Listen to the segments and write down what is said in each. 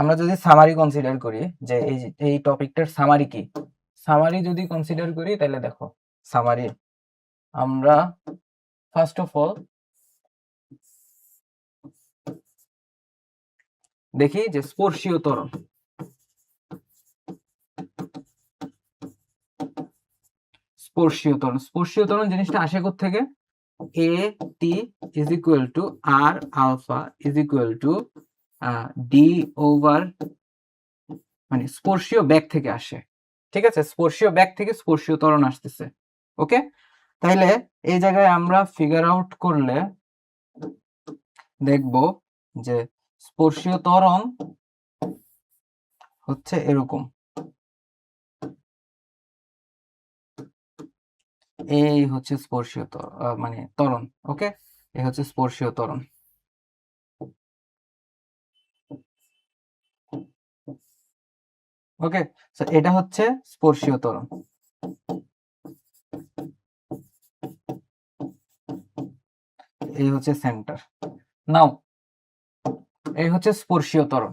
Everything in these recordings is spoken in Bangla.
আমরা যদি সামারি কনসিডার করি যে এই এই টপিকটার সামারি কি? সামারি যদি কনসিডার করি তাহলে দেখো সামারি আমরা ফার্স্ট অফ অল দেখি যে স্পর্শীয় ত্বরণ স্পর্শীয় ত্বরণ স্পর্শীয় ত্বরণ জিনিসটা আসে থেকে A T is equal to R alpha is equal to D over মানে স্পর্শীয় ব্যাগ থেকে আসে। ঠিক আছে? স্পর্শীয় ব্যাগ থেকে স্পর্শীয় ত্বরণ আসতেছে। ওকে? তাইলে এই জায়গায় আমরা ফিগার আউট করলে দেখব যে স্পর্শীয় ত্বরণ হচ্ছে এরকম। এই হচ্ছে স্পর্শীয় মানে ত্বরণ, ওকে? এই হচ্ছে স্পর্শীয় ত্বরণ। ওকে এটা হচ্ছে স্পর্শীয় ত্বরণ এই হচ্ছে সেন্টার নাও এই হচ্ছে স্পর্শীয় ত্বরণ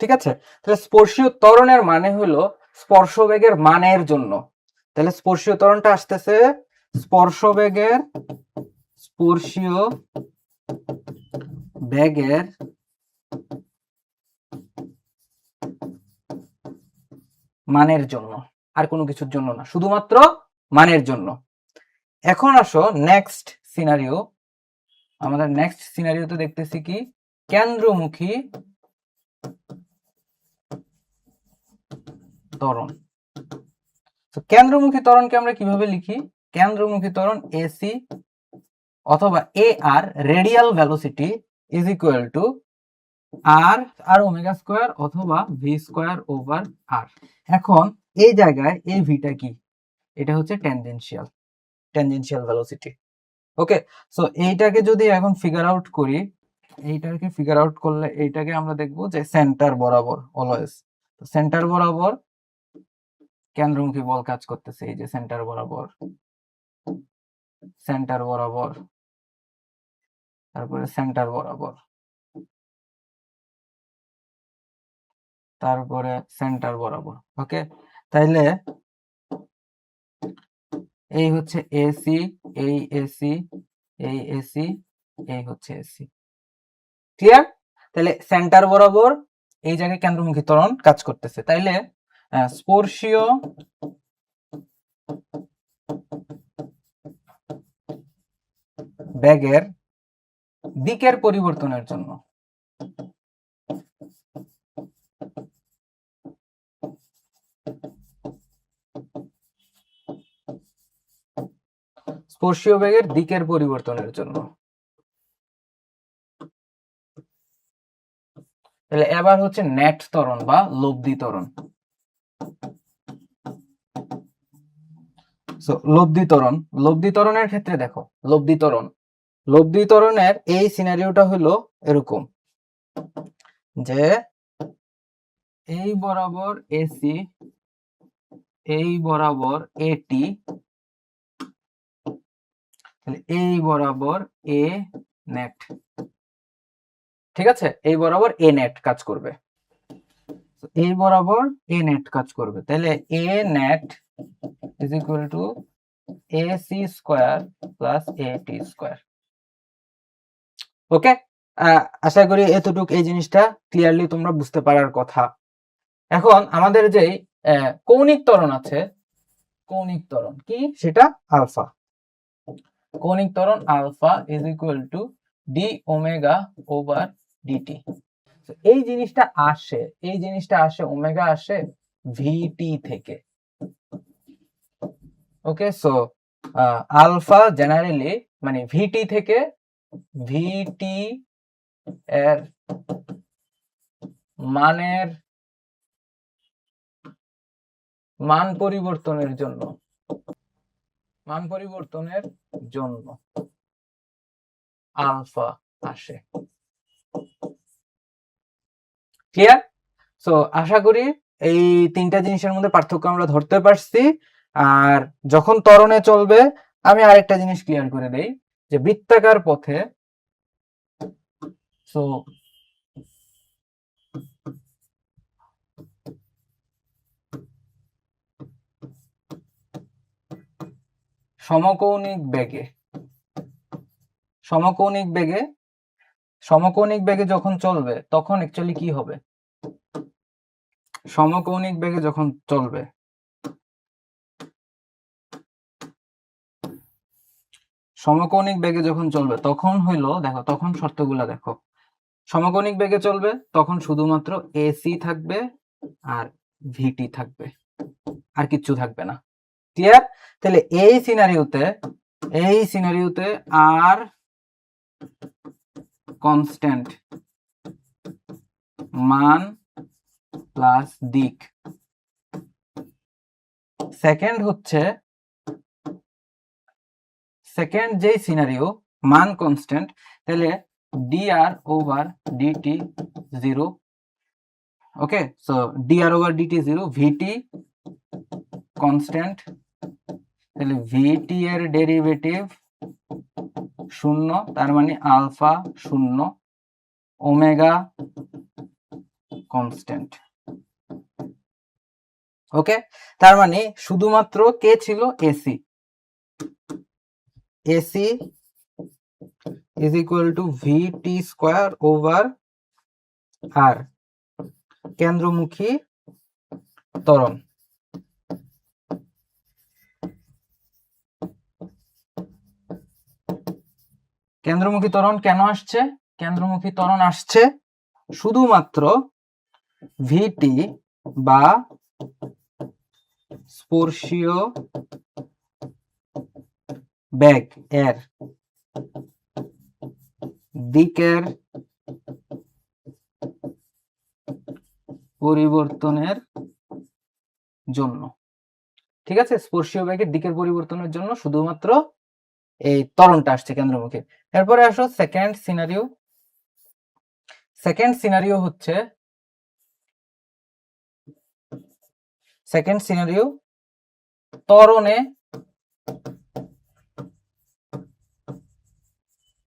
ঠিক আছে? তাহলে স্পর্শীয় ত্বরণের মানে হলো স্পর্শবেগের মানের জন্য। তাহলে স্পর্শীয় ত্বরণটা আসতেছে স্পর্শবেগের, স্পর্শীয় বেগের মানের জন্য, আর কোনো কিছুর জন্য না, শুধুমাত্র মানের জন্য। এখন আসো নেক্সট সিনারিও আমাদের নেক্সট সিনারিওতে দেখতেছি কি, কেন্দ্রমুখী ত্বরণ। তো কেন্দ্রমুখী ত্বরণকে আমরা কীভাবে লিখি? কেন্দ্রমুখী ত্বরণ এসি অথবা A R radial velocity is equal to R R omega square অথবা ভি স্কোয়ার ওভার আর এখন এই জায়গায় এই ভিটা কি? এটা হচ্ছে tangential tangential velocity okay so এইটাকে যদি এখন ফিগার আউট করি, এইটাকে ফিগার আউট করলে এইটাকে আমরা দেখব যে সেন্টার বরাবর অলওয়েজ সেন্টার বরাবর কেন্দ্রমুখী বল কাজ করতেছে, এই যে সেন্টার বরাবর। সেন্টার বরাবর। তারপরে সেন্টার বরাবর। তারপরে সেন্টার বরাবর ওকে তাইলে এই হচ্ছে এসি এই এসি এই এসি এই হচ্ছে এসি ক্লিয়ার তাহলে সেন্টার বরাবর এই জায়গায় কেন্দ্রমুখী ত্বরণ কাজ করতেছে। তাইলে স্পর্শীয় ব্যাগের দিকের পরিবর্তনের জন্য স্পর্শীয় বেগের দিকের পরিবর্তনের জন্য। তাহলে এবার হচ্ছে নেট ত্বরণ বা লব্ধি ত্বরণ। লব্ধি ত্বরণ। লব্ধি ত্বরণের ক্ষেত্রে দেখো, লব্ধি ত্বরণ। লব্ধি ত্বরণের এই সিনারিওটা হলো এরকম যে এই বরাবর এসি এই বরাবর এটি এই বরাবর এ নেট ঠিক আছে? এই বরাবর এ নেট কাজ করবে। এই বরাবর এ নেট কাজ করবে। তাহলে A net is equal to A C square plus A T square okay আশা করি এতটুক এই জিনিসটা ক্লিয়ারলি তোমরা বুঝতে পারার কথা। এখন আমাদের যেই কৌণিক ত্বরণ আছে। কৌণিক ত্বরণ কি? সেটা আলফা। কৌণিক ত্বরণ alpha is equal to D omega over DT এই জিনিসটা আসে, এই জিনিসটা আসে ওমেগা আসে ভিটি থেকে। ওকে সো আলফা জেনারেলি মানে ভিটি থেকে ভিটি এর মানের মান পরিবর্তনের জন্য। মান পরিবর্তনের জন্য আলফা আসে। ক্লিয়ার সো আশা করি এই তিনটা জিনিসের মধ্যে পার্থক্য আমরা ধরতে পারছি। আর যখন ত্বরণে চলবে, আমি আরেকটা জিনিস ক্লিয়ার করে দেই, যে বৃত্তাকার পথে সো সমকৌণিক বেগে। সমকৌণিক বেগে সমকৌণিক বেগে যখন চলবে, তখন অ্যাকচুয়ালি কি হবে? সমকৌণিক বেগে যখন চলবে, সমকৌণিক বেগে যখন চলবে, তখন হইল, দেখো, তখন শর্তগুলা দেখো। সমকৌণিক বেগে চলবে, তখন শুধুমাত্র এসি থাকবে আর ভিটি থাকবে। আর কিচ্ছু থাকবে না। ক্লিয়ার তাহলে এই সিনারিওতে এই সিনারিওতে আর কনস্ট্যান্ট মান প্লাস দিক। সেকেন্ড হচ্ছে সেকেন্ড যেই সিনারিও মান কনস্ট্যান্ট তাহলে dr over dt zero okay so dr over dt zero vt constant তাহলে vt এর ডেরিভেটিভ শূন্য, তার মানে আলফা শূন্য ওমেগা কনস্ট্যান্ট ওকে তার মানে শুধুমাত্র কে ছিল? AC AC is equal to vt square over r কেন্দ্রমুখী ত্বরণ কেন্দ্রমুখী ত্বরণ কেন আসছে? কেন্দ্রমুখী ত্বরণ আসছে শুধুমাত্র ভিটি বা স্পর্শীয় ব্যাগ এর দিকের পরিবর্তনের জন্য। ঠিক আছে? স্পর্শীয় ব্যাগের দিকের পরিবর্তনের জন্য শুধুমাত্র এই ত্বরণটা আসছে কেন্দ্রমুখী। এরপরে আসো সেকেন্ড সিনারিও সেকেন্ড সিনারিও হচ্ছে সেকেন্ড সিনারিও ত্বরণে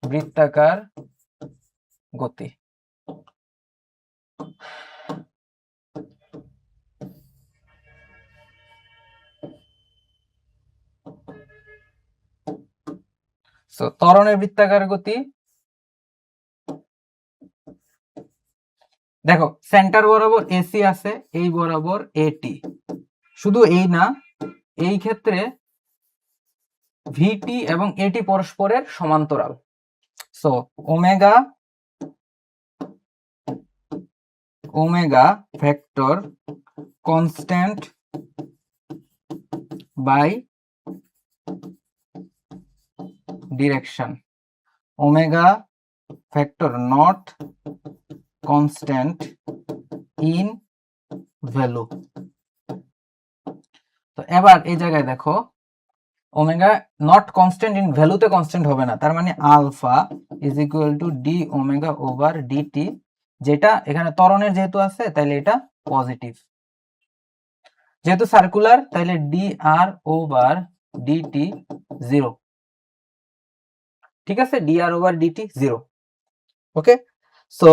বৃত্তাকার গতি। So, ত্বরণের বৃত্তাকার গতি দেখো সেন্টার বরাবর এসি আছে এই বরাবর এটি শুধু এই না এই ক্ষেত্রে ভিটি এবং এটি পরস্পরের সমান্তরাল। So omega omega vector constant by direction. Omega factor not constant in value. তো এবার এই জায়গায় দেখো ওমেগা নট কনস্ট্যান্ট ইন ভ্যালুতে কনস্ট্যান্ট হবে না। তার মানে alpha is equal to D omega over DT যেটা এখানে ত্বরণের যেহেতু আছে তাহলে এটা পজিটিভ যেহেতু সার্কুলার তাহলে D R over DT zero ঠিক আছে? D R over DT zero okay so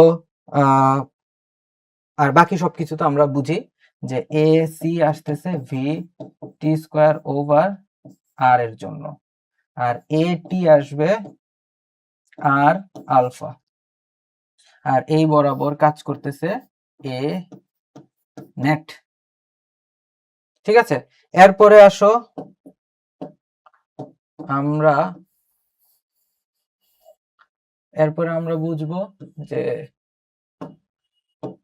আর বাকি সবকিছু তো আমরা বুঝি যে এ সি আসতেছে V T square over R এর জন্য। আর এ টি আসবে আর আলফা আর এই বরাবর কাজ করতেছে এ নেট ঠিক আছে? এরপরে আসো। আমরা এরপরে আমরা বুঝব যে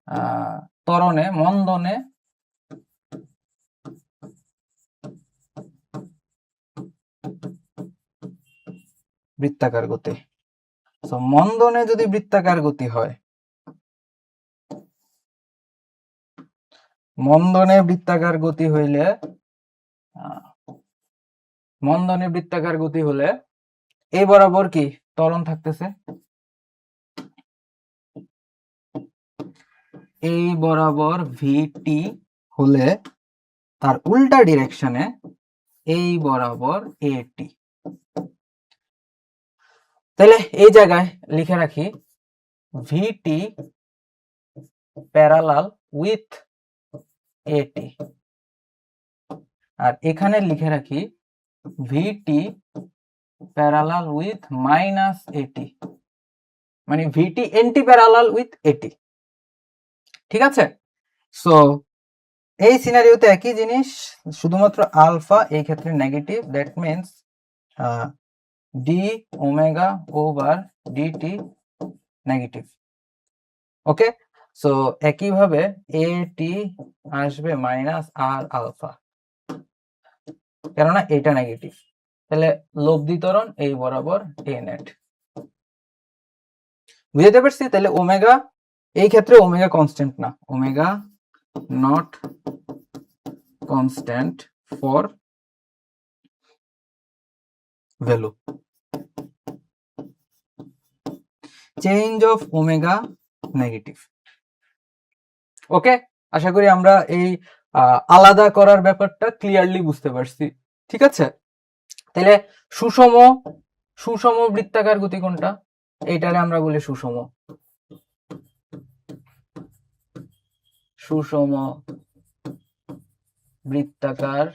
আহ, ত্বরণে মন্দনে বৃত্তাকার গতি। তো মন্দনে যদি বৃত্তাকার গতি হয় মন্দনে বৃত্তাকার গতি হইলে মন্দনে বৃত্তাকার গতি হলে এই বরাবর কি? ত্বরণ থাকতেছে। এই বরাবর ভিটি হলে তার উল্টা ডিরেকশনে এই বরাবর এটি তাহলে এই জায়গায় লিখে রাখি ভিটি প্যারালাল উইথ এটি আর এখানে লিখে রাখি ভিটি প্যারালাল উইথ মাইনাস এটি মানে ভিটি এন্টি প্যারালাল উইথ এটি ঠিক আছে? সো এই সিনারিওতে একই জিনিস, শুধুমাত্র আলফা এই ক্ষেত্রে negative that means D omega over DT negative okay so একইভাবে এ টি আসবে মাইনাস আর আলফা কেননা এটা নেগেটিভ তাহলে লব্ধি ত্বরণ এই বরাবর এ নেট বুঝতে পারছি? তাহলে ওমেগা, এই ক্ষেত্রে ওমেগা কনস্ট্যান্ট না। Omega not constant for value change of omega negative okay আশা করি আমরা এই আলাদা করার ব্যাপারটা ক্লিয়ারলি বুঝতে পারছি। ঠিক আছে? তাহলে সুষম সুষম বৃত্তাকার গতি কোনটা? এইটারে আমরা বলি সুষম। সুষম বৃত্তাকার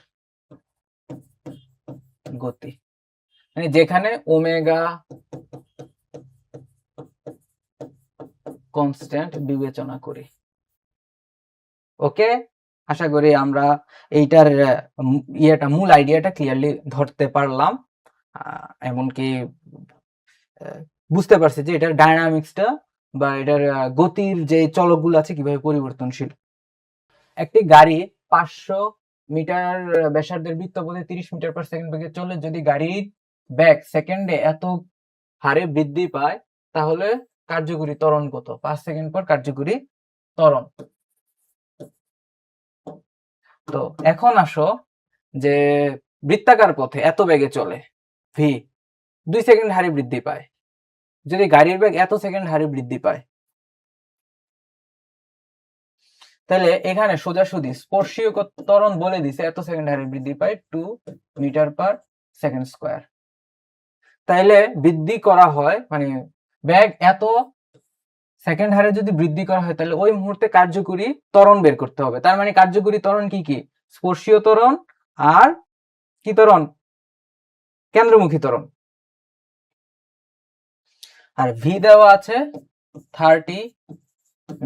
গতি। মানে যেখানে ওমেগা কনস্ট্যান্ট বিবেচনা করি। ওকে? আশা করি আমরা এইটার ইয়েটা, মূল আইডিয়াটা ক্লিয়ারলি ধরতে পারলাম। এমনকি বুঝতে পারছি যে এটার ডায়নামিক্সটা বা এটার গতির যে চলকগুলো আছে কীভাবে পরিবর্তনশীল। একটি গাড়ি পাঁচশো মিটার ব্যাসার্ধের বৃত্তপথে তিরিশ মিটার পার সেকেন্ড বেগে চলে যদি গাড়ির ব্যাগ সেকেন্ডে এত হারে বৃদ্ধি পায়, তাহলে কার্যকরী ত্বরণ কত? পাঁচ সেকেন্ড পর কার্যকরী ত্বরণ। তো এখন আসো যে বৃত্তাকার পথে এত বেগে চলে। ভি দুই সেকেন্ড হারে বৃদ্ধি পায়। যদি গাড়ির বেগ এত সেকেন্ড হারে বৃদ্ধি পায়। তাহলে এখানে সোজাসুজি স্পর্শীয় ত্বরণ বলে দিছে, এত সেকেন্ড হারে বৃদ্ধি পায় two meter per second square তাইলে বৃদ্ধি করা হয় মানে ব্যাগ এত সেকেন্ড হারে যদি বৃদ্ধি করা হয়, তাহলে ওই মুহূর্তে কার্যকরী ত্বরণ বের করতে হবে। তার মানে কার্যকরী ত্বরণ কি কি? স্পর্শীয় ত্বরণ আর কি ত্বরণ? কেন্দ্রমুখী ত্বরণ। আর ভি দেওয়া আছে thirty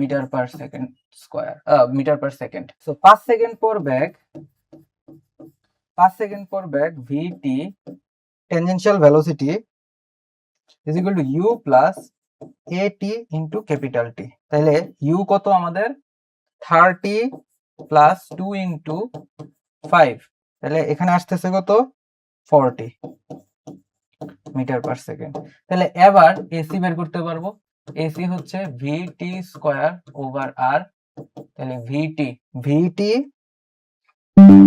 meter per second square meter per second so পাঁচ সেকেন্ড পর ব্যাগ পাঁচ সেকেন্ড পর bag VT tangential velocity is equal to U plus A T into capital T তাহলে ইউ কত আমাদের? Thirty plus two into five তাহলে এখানে আসতেছে কত? ফর্টি মিটার পার সেকেন্ড তাহলে এবার এসি বের করতে পারব। এসি হচ্ছে ভিটি স্কোয়ার ওভার আর তাহলে ভিটি ভিটি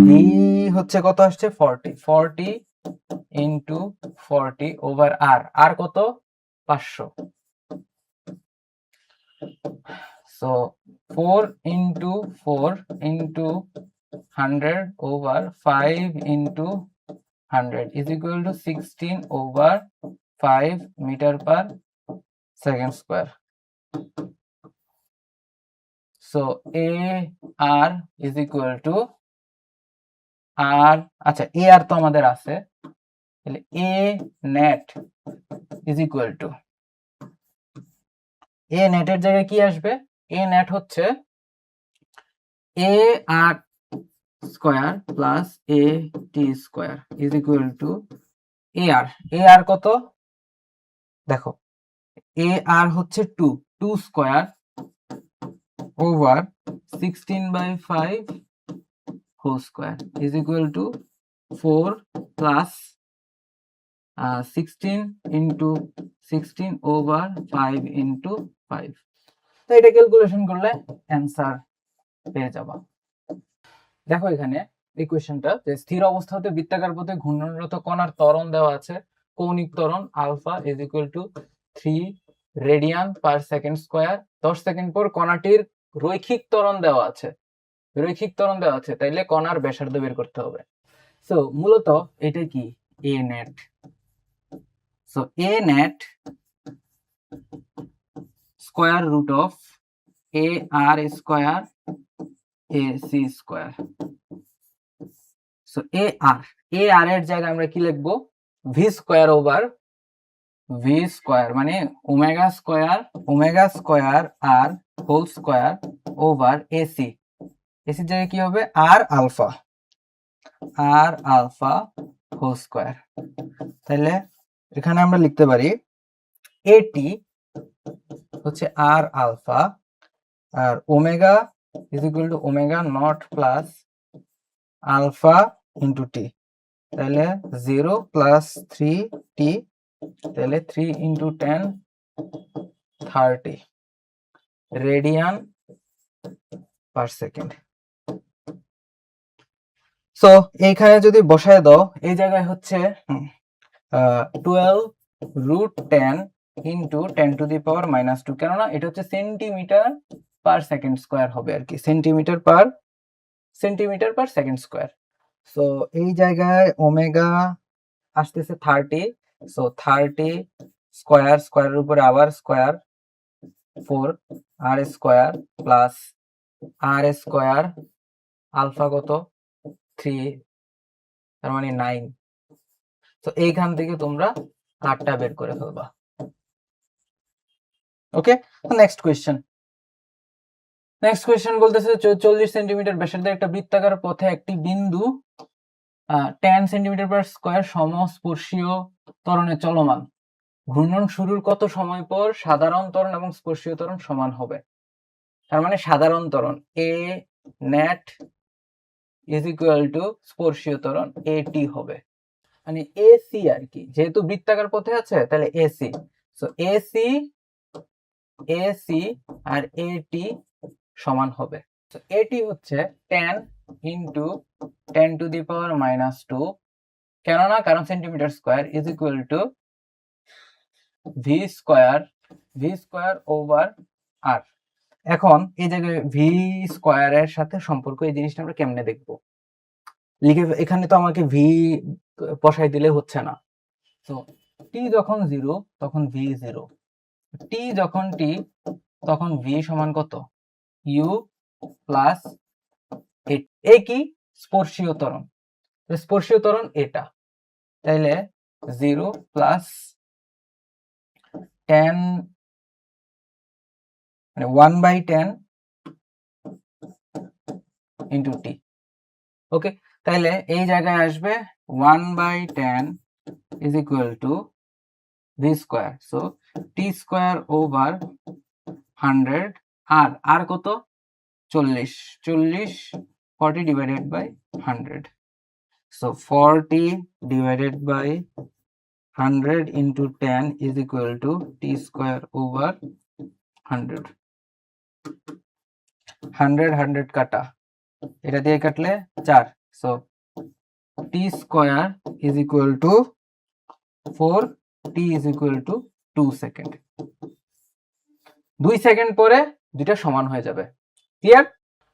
ভি হচ্ছে কত আসছে? Forty forty into forty over R R কত? পাঁচশো। So four into four into hundred over five into hundred is equal to sixteen over five meter per second square so A R is equal to R আচ্ছা এ আর তো আমাদের আছে। A net is equal to A নেটের জায়গায় কি আসবে? এ নেট হচ্ছে A R square plus A T square is equal to A R a r কত? দেখো এ আর হচ্ছে two two square over sixteen by five whole square is equal to four plus sixteen into sixteen over five into five তো এটা ক্যালকুলেশন করলে অ্যান্সার পেয়ে যাবা। দেখো এখানে ইকুয়েশনটা যে স্থির অবস্থাতে বৃত্তাকার পথে ঘূর্ণনরত কণার ত্বরণ দেওয়া আছে, কৌণিক ত্বরণ alpha is equal to three radian per second square দশ সেকেন্ড পর কণাটির রৈখিক ত্বরণ দেওয়া আছে। রৈখিক ত্বরণ দেওয়া আছে, তাইলে কণার ব্যাসার্ধ বের করতে হবে। সো মূলত এটা কি? A net so a net square root of a r square a c square so a r a r এর জায়গায় আমরা কি লিখব? V square over v square মানে omega square omega square r whole square over a c এসির জায়গায় কি হবে? R alpha r alpha whole square. তাহলে এখানে আমরা লিখতে পারি এটি হচ্ছে r alpha R omega is equal to omega naught plus alpha into t তাহলে জিরো প্লাস থ্রি টি তাহলে three into ten thirty radian per second so এইখানে যদি বসায় দাও, এই জায়গায় হচ্ছে twelve root ten into ten to the power minus two কেননা এটা হচ্ছে সেন্টিমিটার পার সেকেন্ড স্কোয়ার হবে আর কি centimetre per centimetre per second square so এই জায়গায় ওমেগা আসতেছে থার্টি সো থার্টি স্কোয়ার স্কোয়ারের উপরে আবার square four r square plus r square alpha কত? থ্রি তার মানে নাইন তো এইখান থেকে তোমরা আটটা বের করে ফেলবা। Okay next question next question বলতেছে চল্লিশ সেন্টিমিটার ব্যাসার্ধের একটা বৃত্তাকার পথে একটি বিন্দু টেন সেন্টিমিটার পার স্কোয়ার সমস্পর্শীয় ত্বরণে চলমান। ঘূর্ণন শুরুর কত সময় পর সাধারণ ত্বরণ এবং স্পর্শীয় ত্বরণ সমান হবে? তার মানে সাধারণ ত্বরণ a net is equal to স্পর্শীয় ত্বরণ এ টি হবে। মানে এসি আর কি, যেহেতু বৃত্তাকার পথে আছে, তাহলে a c so a c a c আর এটি সমান হবে। এটি হচ্ছে ten into ten to the power minus two কেননা কারণ centimetre square is equal to v square v square over r এখন এই জায়গায় ভি স্কোয়ারের সাথে সম্পর্ক, এই জিনিসটা আমরা কেমনে দেখব? লিখে এখানে তো আমাকে ভি বসাই দিলে হচ্ছে না। তো টি যখন জিরো তখন ভি জিরো টি যখন টি তখন ভি সমান কত? ইউ প্লাস এ কি? স্পর্শীয় ত্বরণ। তো স্পর্শীয় ত্বরণ এটা। তাইলে জিরো প্লাস টেন মানে one by ten into t okay তাইলে এই জায়গায় আসবে one by ten is equal to v square so t square over hundred আর আর কত? চল্লিশ। চল্লিশ forty divided by hundred so forty divided by hundred into ten is equal to t square over hundred hundred hundred কাটা। এটা দিয়ে কাটলে চার। So t square is equal to four t is equal to two second দুই সেকেন্ড পরে দুইটা সমান হয়ে যাবে। ক্লিয়ার